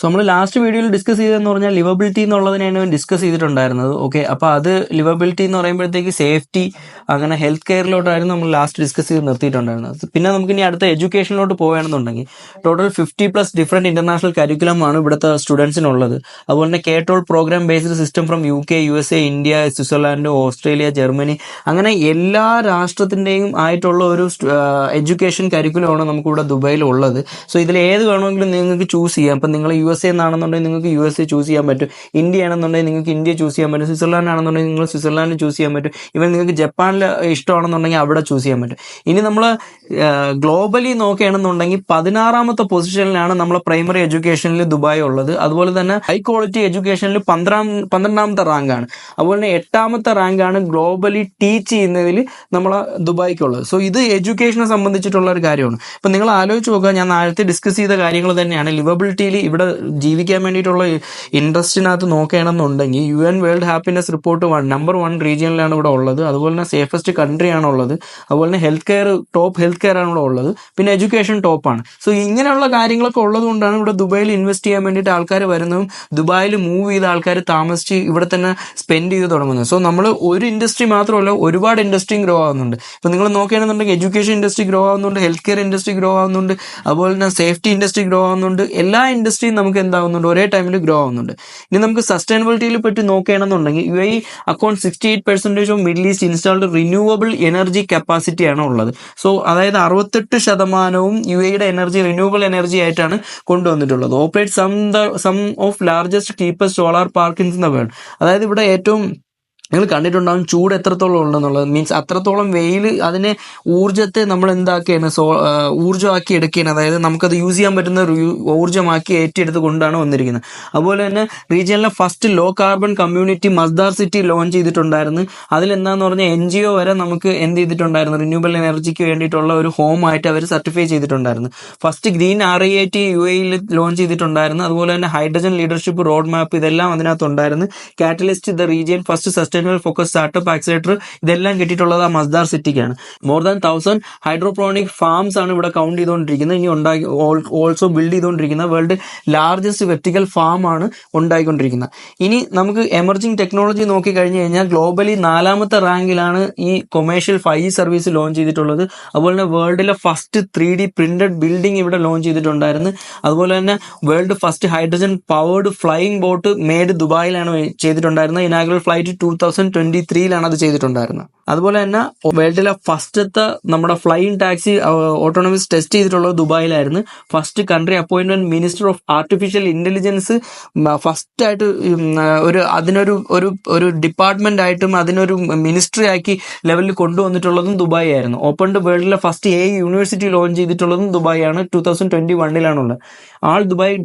So നമ്മൾ last വീഡിയോയിൽ discuss ചെയ്തതെന്ന് പറഞ്ഞാൽ ലിവബിലിറ്റി എന്നുള്ളതിനാണ് ഡിസ്കസ് ചെയ്തിട്ടുണ്ടായിരുന്നത്. ഓക്കെ അപ്പോൾ അത് ലിവബിലിറ്റി എന്ന് പറയുമ്പോഴത്തേക്ക് സേഫ്റ്റി അങ്ങനെ ഹെൽത്ത് കെയറിലോട്ടായിരുന്നു നമ്മൾ ലാസ്റ്റ് ഡിസ്കസ് ചെയ്ത് നിർത്തിയിട്ടുണ്ടായിരുന്നത്. പിന്നെ നമുക്ക് ഇനി അടുത്ത എഡ്യൂക്കേഷനിലോട്ട് പോവുകയാണെന്നുണ്ടെങ്കിൽ total fifty plus different international curriculum ആണ് ഇവിടുത്തെ സ്റ്റുഡൻസിനുള്ളത് അതുപോലെ തന്നെ കേട്ടോൾ program based system from U K U S A India Switzerland Australia Germany അങ്ങനെ എല്ലാ രാഷ്ട്രത്തിന്റെയും ആയിട്ടുള്ള ഒരു എഡ്യൂക്കേഷൻ കരിക്കുലമാണ് നമുക്കിവിടെ ദുബൈയിൽ ഉള്ളത് സോ ഇതിൽ ഏത് വേണമെങ്കിലും നിങ്ങൾക്ക് ചൂസ് ചെയ്യാം. അപ്പം നിങ്ങൾ യു എസ് എ എന്നാണെന്നുണ്ടെങ്കിൽ നിങ്ങൾക്ക് യു എസ് എ ചൂസ് ചെയ്യാൻ പറ്റും. ഇന്ത്യ ആണെന്നുണ്ടെങ്കിൽ നിങ്ങൾക്ക് ഇന്ത്യ ചൂസ് ചെയ്യാൻ പറ്റും. സ്വിറ്റ്സർലാൻഡ് ആണെന്നുണ്ടെങ്കിൽ നിങ്ങൾ സ്വിറ്റ്സർലാൻഡ് ചൂസ് ചെയ്യാൻ പറ്റും. ഇവൻ നിങ്ങൾക്ക് ജപ്പാനിൽ ഇഷ്ടമാണെന്നുണ്ടെങ്കിൽ അവിടെ ചൂസ് ചെയ്യാൻ പറ്റും. ഇനി നമ്മൾ ഗ്ലോബലി നോക്കുകയാണെന്നുണ്ടെങ്കിൽ പതിനാറാമത്തെ പൊസിഷനിലാണ് നമ്മൾ പ്രൈമറി എഡ്യൂക്കേഷനിൽ ദുബായ് ഉള്ളത്. അതുപോലെ തന്നെ ഹൈ ക്വാളിറ്റി എഡ്യൂക്കേഷനിൽ പന്ത്രണ്ടാം പന്ത്രണ്ടാമത്തെ റാങ്കാണ് അതുപോലെ തന്നെ എട്ടാമത്തെ റാങ്കാണ് ഗ്ലോബലി ടീച്ച് ചെയ്യുന്നതിൽ നമ്മളെ ദുബായ്ക്കുള്ളത്. സോ ഇത് എഡ്യൂക്കേഷനെ സംബന്ധിച്ചിട്ടുള്ള ഒരു കാര്യമാണ്. ഇപ്പം നിങ്ങൾ ആലോചിച്ച് നോക്കുക ഞാൻ നേരത്തെ ഡിസ്കസ് ചെയ്ത കാര്യങ്ങൾ തന്നെയാണ്. ലിവബിലിറ്റിയിൽ ഇവിടെ ജീവിക്കാൻ വേണ്ടിയിട്ടുള്ള ഇൻട്രസ്റ്റിനകത്ത് നോക്കുകയാണെന്നുണ്ടെങ്കിൽ U N world happiness report one number one റീജിയനിലാണ് ഇവിടെ ഉള്ളത്. അതുപോലെ തന്നെ സേഫസ്റ്റ് കൺട്രി ആണുള്ളത് അതുപോലെ തന്നെ health care top health care ആണ് ഇവിടെ ഉള്ളത്. പിന്നെ എഡ്യൂക്കേഷൻ ടോപ്പാണ്. സോ ഇങ്ങനെയുള്ള കാര്യങ്ങളൊക്കെ ഉള്ളത് കൊണ്ടാണ് ഇവിടെ ദുബായിൽ ഇൻവെസ്റ്റ് ചെയ്യാൻ വേണ്ടിയിട്ട് ആൾക്കാർ വരുന്നതും ദുബായിൽ മൂവ് ചെയ്ത ആൾക്കാർ താമസിച്ച് ഇവിടെ തന്നെ സ്പെൻഡ് ചെയ്ത് തുടങ്ങുന്നത്. സോ നമ്മൾ ഒരു ഇൻഡസ്ട്രി മാത്രമല്ല ഒരുപാട് ഇൻഡസ്ട്രിയും ഗ്രോ ആവുന്നുണ്ട്. ഇപ്പം നിങ്ങൾ നോക്കുകയാണെന്നുണ്ടെങ്കിൽ എഡ്യൂക്കേഷൻ ഇൻഡസ്ട്രി ഗ്രോ ആവുന്നുണ്ട് ഹെൽത്ത് കെയർ ഇൻഡസ്ട്രി ഗ്രോ ആവുന്നുണ്ട് അതുപോലെ തന്നെ സേഫ്റ്റി ഇൻഡസ്ട്രി ഗ്രോ ആവുന്നുണ്ട്. എല്ലാ ഇൻഡസ്ട്രിയും നമുക്ക് എന്താവുന്നുണ്ട് ഒരേ ടൈമിൽ ഗ്രോ ആവുന്നുണ്ട്. ഇനി നമുക്ക് സസ്റ്റൈനബിലിറ്റിയിൽ പറ്റി നോക്കുകയാണെന്നുണ്ടെങ്കിൽ U I account sixty eight percentage of middle east installed renewable energy capacity ആണ് ഉള്ളത്. സോ അതായത് അറുപത്തെട്ട് ശതമാനവും യു എയുടെ എനർജി റിന്യൂവബിൾ എനർജി ആയിട്ടാണ് കൊണ്ടുവന്നിട്ടുള്ളത്. Operate some the some of largest cheapest solar park in the world അതായത് ഇവിടെ ഏറ്റവും നിങ്ങൾ കണ്ടിട്ടുണ്ടാവും ചൂട് എത്രത്തോളം ഉണ്ടെന്നുള്ളത്. മീൻസ് അത്രത്തോളം വെയിൽ അതിനെ ഊർജത്തെ നമ്മൾ എന്താക്കിയാണ് സോ ഊർജമാക്കി എടുക്കുകയാണ്. അതായത് നമുക്കത് യൂസ് ചെയ്യാൻ പറ്റുന്ന ഊർജമാക്കി ഏറ്റെടുത്ത് കൊണ്ടാണ് വന്നിരിക്കുന്നത്. അതുപോലെ തന്നെ റീജിയനിലെ first low carbon community Masdar city launch ചെയ്തിട്ടുണ്ടായിരുന്നു. അതിലെന്താന്ന് പറഞ്ഞാൽ എൻ ജി ഒ വരെ നമുക്ക് എന്ത് ചെയ്തിട്ടുണ്ടായിരുന്നു? റിന്യൂവബിൾ എനർജിക്ക് വേണ്ടിയിട്ടുള്ള ഒരു ഹോം ആയിട്ട് അവർ സർട്ടിഫൈ ചെയ്തിട്ടുണ്ടായിരുന്നു. First green R I T U എയിൽ ലോഞ്ച് ചെയ്തിട്ടുണ്ടായിരുന്നു. അതുപോലെ തന്നെ ഹൈഡ്രജൻ ലീഡർഷിപ്പ് റോഡ് മാപ്പ് ഇതെല്ലാം അതിനകത്തുണ്ടായിരുന്നു. Catalyst the region first sustainable focus startup accelerator ഇതെല്ലാം കിട്ടിയിട്ടുള്ളത് ആ Masdar സിറ്റിക്കാണ്. More than thousand hydroponic farms ആണ് ഇവിടെ കൗണ്ട് ചെയ്തുകൊണ്ടിരിക്കുന്നത്. ഇനി ഉണ്ടാക്കി ഓൾസോ ബിൽഡ് ചെയ്തുകൊണ്ടിരിക്കുന്ന വേൾഡ് ലാർജസ്റ്റ് വെർട്ടിക്കൽ ഫാം ആണ് ഉണ്ടായിക്കൊണ്ടിരിക്കുന്നത്. ഇനി നമുക്ക് എമർജിംഗ് ടെക്നോളജി നോക്കി കഴിഞ്ഞു കഴിഞ്ഞാൽ ഗ്ലോബലി നാലാമത്തെ റാങ്കിലാണ് ഈ കൊമേഴ്ഷ്യൽ ഫൈവ് സർവീസ് ലോഞ്ച് ചെയ്തിട്ടുള്ളത്. അതുപോലെ തന്നെ വേൾഡിലെ first three D printed building ഇവിടെ ലോഞ്ച് ചെയ്തിട്ടുണ്ടായിരുന്നു. അതുപോലെ തന്നെ world first hydrogen powered flying boat made ദുബായിലാണ് ചെയ്തിട്ടുണ്ടായിരുന്നത്. Inaugural flight two thousand twenty ത്രീയിലാണ് അത് ചെയ്തിട്ടുണ്ടായിരുന്നത്. അതുപോലെ തന്നെ വേൾഡിലെ ഫസ്റ്റത്തെ നമ്മുടെ ഫ്ലൈയിങ് ടാക്സി ഓട്ടോണമിസ് ടെസ്റ്റ് ചെയ്തിട്ടുള്ളത് ദുബായിലായിരുന്നു. First country appointment minister of artificial intelligence first ആയിട്ട് ഒരു അതിനൊരു ഒരു ഒരു ഡിപ്പാർട്ട്മെന്റ് ആയിട്ടും അതിനൊരു മിനിസ്ട്രി ആക്കി ലെവലിൽ കൊണ്ടുവന്നിട്ടുള്ളതും ദുബായ് ആയിരുന്നു ഓപ്പൺ വേൾഡിലെ ഫസ്റ്റ് എ യൂണിവേഴ്സിറ്റി ലോഞ്ച് ചെയ്തിട്ടുള്ളതും ദുബായ് ആണ് ടൂ തൗസൻഡ് ട്വന്റി വണ്ണിലാണുള്ളത് ആൾ ദുബായ്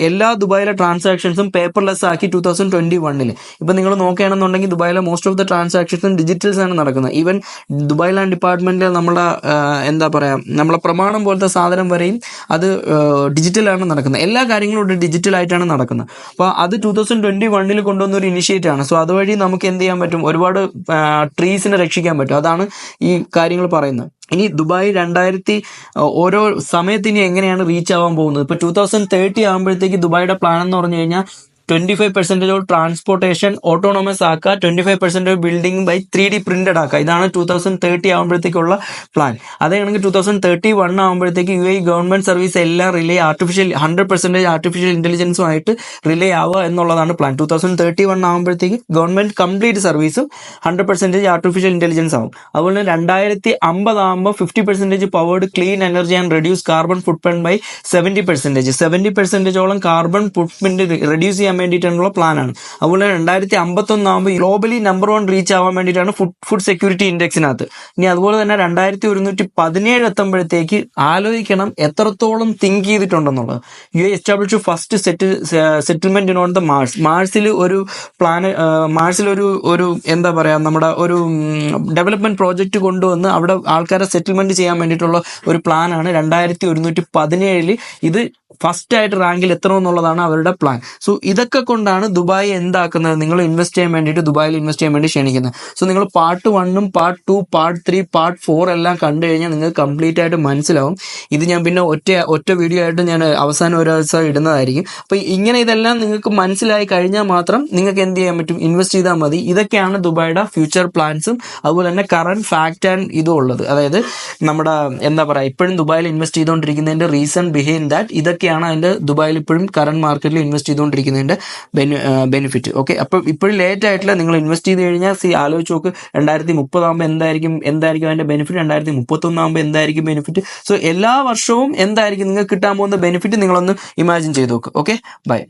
എല്ലാ ദുബായിലെ ട്രാൻസാക്ഷൻസും പേപ്പർലെസ് ആക്കി ടൂ തൗസൻഡ് ട്വന്റി വണ്ണിൽ ഇപ്പൊ നിങ്ങൾ നോക്കുകയാണെന്നുണ്ടെങ്കിൽ ദുബായിലെ മോസ്റ്റ് ഓഫ് ദ ട്രാൻസാക്ഷൻസും ഡിജിറ്റൽസ് ആണ് നടക്കുന്നത്. ഈവൻ ദുബായ് ലാൻഡ് ഡിപ്പാർട്ട്മെന്റിൽ നമ്മുടെ എന്താ പറയാ നമ്മളെ പ്രമാണം പോലത്തെ സാധനം വരെയും അത് ഡിജിറ്റലാണ് നടക്കുന്നത്. എല്ലാ കാര്യങ്ങളും ഇവിടെ ഡിജിറ്റൽ ആയിട്ടാണ് നടക്കുന്നത്. അപ്പോൾ അത് ടൂ തൗസൻഡ് ട്വന്റി വണ്ണിൽ കൊണ്ടുവന്ന ഒരു ഇനിഷ്യേറ്റീവ് ആണ്. സോ അതുവഴി നമുക്ക് എന്ത് ചെയ്യാൻ പറ്റും? ഒരുപാട് ട്രീസിനെ രക്ഷിക്കാൻ പറ്റും. അതാണ് ഈ കാര്യങ്ങൾ പറയുന്നത്. ഇനി ദുബായ് രണ്ടായിരത്തി ഓരോ സമയത്ത് ഇനി എങ്ങനെയാണ് റീച്ച് ആവാൻ പോകുന്നത്? ഇപ്പൊ ടൂ തൗസൻഡ് തേർട്ടി ആകുമ്പോഴത്തേക്ക് ദുബായിയുടെ പ്ലാൻ എന്ന് പറഞ്ഞു കഴിഞ്ഞാൽ twenty five percentage of transportation autonomous ആക്കുക twenty five percentage building by three D printed ആക്കുക. ഇതാണ് ടൂ തൗസൻഡ് തേർട്ടി ആകുമ്പോഴത്തേക്കുള്ള പ്ലാൻ അതേണെങ്കിൽ ടൂ തൗസൻഡ് തേർട്ടി വൺ ആകുമ്പോഴത്തേക്ക് യു ഐ ഗവൺമെന്റ് സർവീസ് എല്ലാം rely artificial hundred percentage artificial ഇന്റലിജൻസുമായിട്ട് rely ആവുക എന്നുള്ളതാണ് plan two thousand thirty one ആകുമ്പോഴത്തേക്ക് government complete സർവീസും ഹൺഡ്രഡ് പെർസെന്റേജ് ആർട്ടിഫിഷ്യൽ ഇന്റലിജൻസ് ആവും. അതുപോലെ രണ്ടായിരത്തി അമ്പത് ആകുമ്പോൾ fifty percentage powered clean energy and reduce carbon footprint by seventy percentage seventy പെർസെന്റേജോളം carbon footprint reduce ചെയ്യാൻ വേണ്ടിയിട്ടുള്ള പ്ലാനാണ് അതുപോലെ രണ്ടായിരത്തി അമ്പത്തൊന്ന് ആകുമ്പോൾ ഗ്ലോബലി നമ്പർ വൺ റീച്ച് ആവാൻ വേണ്ടിയിട്ടാണ് ഫുഡ് ഫുഡ് സെക്യൂരിറ്റി ഇൻഡെക്സിനകത്ത് ഇനി അതുപോലെ തന്നെ രണ്ടായിരത്തി ഒരുന്നൂറ്റി പതിനേഴ് എത്തുമ്പോഴത്തേക്ക് ആലോചിക്കണം എത്രത്തോളം think ചെയ്തിട്ടുണ്ടെന്നുള്ളത്. U A establish first settle settlement on the Mars മാർസിൽ ഒരു പ്ലാന് മാർസിൽ ഒരു ഒരു എന്താ പറയാ നമ്മുടെ ഒരു ഡെവലപ്മെന്റ് പ്രോജക്റ്റ് കൊണ്ടുവന്ന് അവിടെ ആൾക്കാരെ സെറ്റിൽമെന്റ് ചെയ്യാൻ വേണ്ടിയിട്ടുള്ള ഒരു പ്ലാനാണ് രണ്ടായിരത്തി ഒരുന്നൂറ്റി പതിനേഴിൽ ഇത് ഫസ്റ്റ് ആയിട്ട് റാങ്കിൽ എത്തണമെന്നുള്ളതാണ് അവരുടെ പ്ലാൻ സോ ഇതൊക്കെ ഇതൊക്കെ കൊണ്ടാണ് ദുബായ് എന്താക്കുന്നത്? നിങ്ങൾ ഇൻവെസ്റ്റ് ചെയ്യാൻ വേണ്ടിയിട്ട് ദുബായിൽ ഇൻവെസ്റ്റ് ചെയ്യാൻ വേണ്ടി ക്ഷണിക്കുന്നത്. സോ നിങ്ങൾ പാർട്ട് വണ്ണും part two part three part four എല്ലാം കണ്ടു കഴിഞ്ഞാൽ നിങ്ങൾ കംപ്ലീറ്റ് ആയിട്ട് മനസ്സിലാവും. ഇത് ഞാൻ പിന്നെ ഒറ്റ ഒറ്റ വീഡിയോ ആയിട്ട് ഞാൻ അവസാനം ഒരു ദിവസം ഇടുന്നതായിരിക്കും. അപ്പോൾ ഇങ്ങനെ ഇതെല്ലാം നിങ്ങൾക്ക് മനസ്സിലായി കഴിഞ്ഞാൽ മാത്രം നിങ്ങൾക്ക് എന്ത് ചെയ്യാൻ പറ്റും? ഇൻവെസ്റ്റ് ചെയ്താൽ മതി. ഇതൊക്കെയാണ് ദുബായുടെ ഫ്യൂച്ചർ പ്ലാൻസും അതുപോലെ തന്നെ കറണ്ട് ഫാക്റ്റ് ആൻഡ് ഇതും ഉള്ളത്. അതായത് നമ്മുടെ എന്താ പറയുക ഇപ്പോഴും ദുബായിൽ ഇൻവെസ്റ്റ് ചെയ്തുകൊണ്ടിരിക്കുന്നതിന്റെ റീസൺ ബിഹൈൻഡ് ദാറ്റ് ഇതൊക്കെയാണ് അതിന്റെ ദുബായിൽ ഇപ്പോഴും കറണ്ട് മാർക്കറ്റിൽ ഇൻവെസ്റ്റ് ചെയ്തുകൊണ്ടിരിക്കുന്നതിന്റെ ബെനിഫിറ്റ് ഓക്കെ അപ്പോൾ ഇപ്പോഴും ലേറ്റ് ആയിട്ടില്ല നിങ്ങൾ ഇൻവെസ്റ്റ് ചെയ്ത് കഴിഞ്ഞാൽ സി ആലോചിച്ച് നോക്ക് രണ്ടായിരത്തി മുപ്പതാകുമ്പോൾ എന്തായിരിക്കും എന്തായിരിക്കും അതിന്റെ ബെനിഫിറ്റ് രണ്ടായിരത്തി മുപ്പത്തൊന്നാകുമ്പോൾ എന്തായിരിക്കും ബെനിഫിറ്റ് സോ എല്ലാ വർഷവും എന്തായിരിക്കും നിങ്ങൾക്ക് കിട്ടാൻ പോകുന്ന ബെനിഫിറ്റ് നിങ്ങളൊന്ന് ഇമാജിൻ ചെയ്ത് നോക്ക്. Okay bye